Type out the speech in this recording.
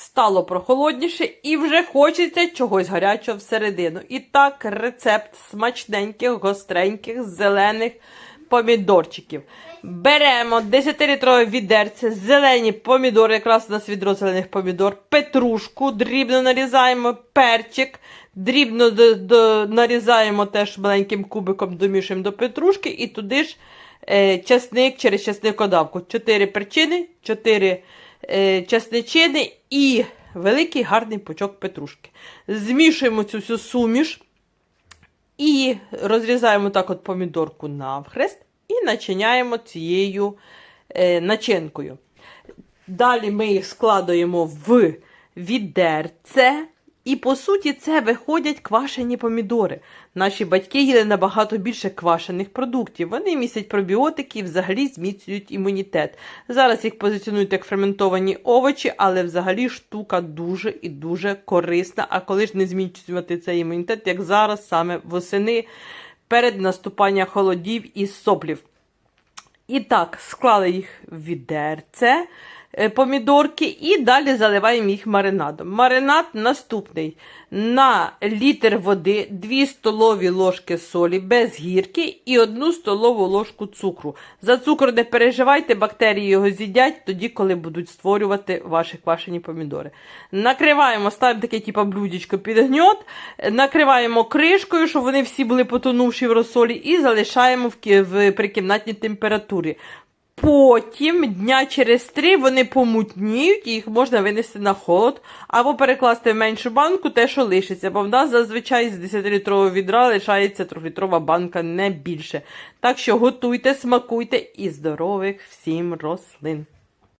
Стало прохолодніше і вже хочеться чогось гарячого всередину. І так, рецепт смачненьких, гостреньких, зелених помідорчиків. Беремо 10-літрове відерце, зелені помідори, якраз у нас відро зелених помідор, петрушку, дрібно нарізаємо, перчик, дрібно д- д- нарізаємо теж маленьким кубиком, домішуємо до петрушки і туди ж е, часник через часникодавку. 4 перчини, 4 е, часничини і великий гарний пучок петрушки. Змішуємо цю всю суміш і розрізаємо так от помідорку навхрест і начиняємо цією е, начинкою. Далі ми їх складуємо в відерце. І по суті, це виходять квашені помідори. Наші батьки їли набагато більше квашених продуктів. Вони містять пробіотики і взагалі зміцнюють імунітет. Зараз їх позиціонують як ферментовані овочі, але взагалі штука дуже і дуже корисна. А коли ж не зміцнювати цей імунітет, як зараз, саме восени, перед наступанням холодів і соплів. І так, склали їх в відерце помідорки і далі заливаємо їх маринадом. Маринад наступний. На літр води 2 столові ложки солі без гірки і 1 столову ложку цукру. За цукор не переживайте, бактерії його з'їдять тоді, коли будуть створювати ваші квашені помідори. Накриваємо, ставимо таке типу блюдечко під гньот, е, накриваємо кришкою, щоб вони всі були потонувші в розсолі, і залишаємо в, кі- в прикімнатній температурі. Потім дня через три вони помутніють, їх можна винести на холод, або перекласти в меншу банку те, що лишиться, бо в нас зазвичай з 10-літрового відра лишається 3-літрова банка, не більше. Так що готуйте, смакуйте і здорових всім рослин.